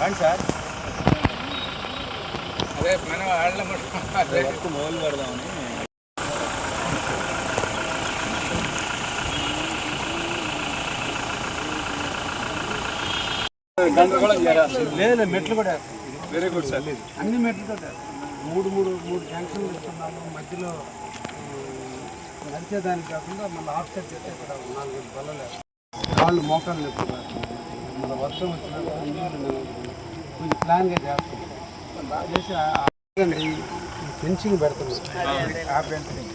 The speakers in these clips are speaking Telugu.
రండి సార్. అదే మన వాళ్ళ మొదలు పెడదామని. లేదు మెట్లు కూడా వెరీ గుడ్ సార్ అన్ని మెట్లు కూడా మూడు మూడు మూడు జంక్షన్లు ఇస్తున్నాను మధ్యలో నడిచేదానికి కాకుండా మళ్ళీ ఆఫ్ సైడ్ చేస్తే ఇక్కడ నాలుగు బలలేదు కాళ్ళు మోకాలు చెప్తున్నారు మన వర్షం వచ్చినప్పుడు కొంచెం ప్లాన్గా చేస్తాం చేసి ఫెన్సింగ్ పెడుతున్నాం. ఆ ఫెన్సింగ్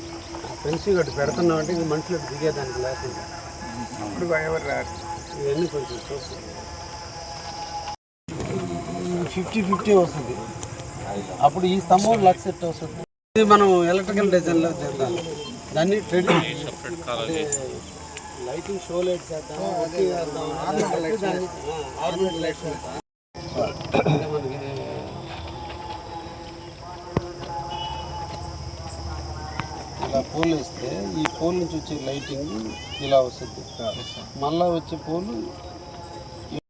ఫెన్సింగ్ ఒకటి పెడుతున్నాం అంటే ఇంక మనుషులు దిగేదానికి లేకుండా. ఇప్పుడు ఎవరు రారు? ఇవన్నీ కొంచెం చూస్తాం. ఫిఫ్టీ ఫిఫ్టీ వస్తుంది. అప్పుడు ఈ స్తంభం లక్ష సెట్ వస్తుంది. ఇది మనం ఎలక్ట్రికల్ డిజైన్లో చేద్దాం. దాన్ని traditional. Lighting show lights ornament ఇలా పోల్ వేస్తే ఈ పోల్ నుంచి వచ్చే లైటింగ్ ఇలా వస్తుంది. మళ్ళా వచ్చే పోలు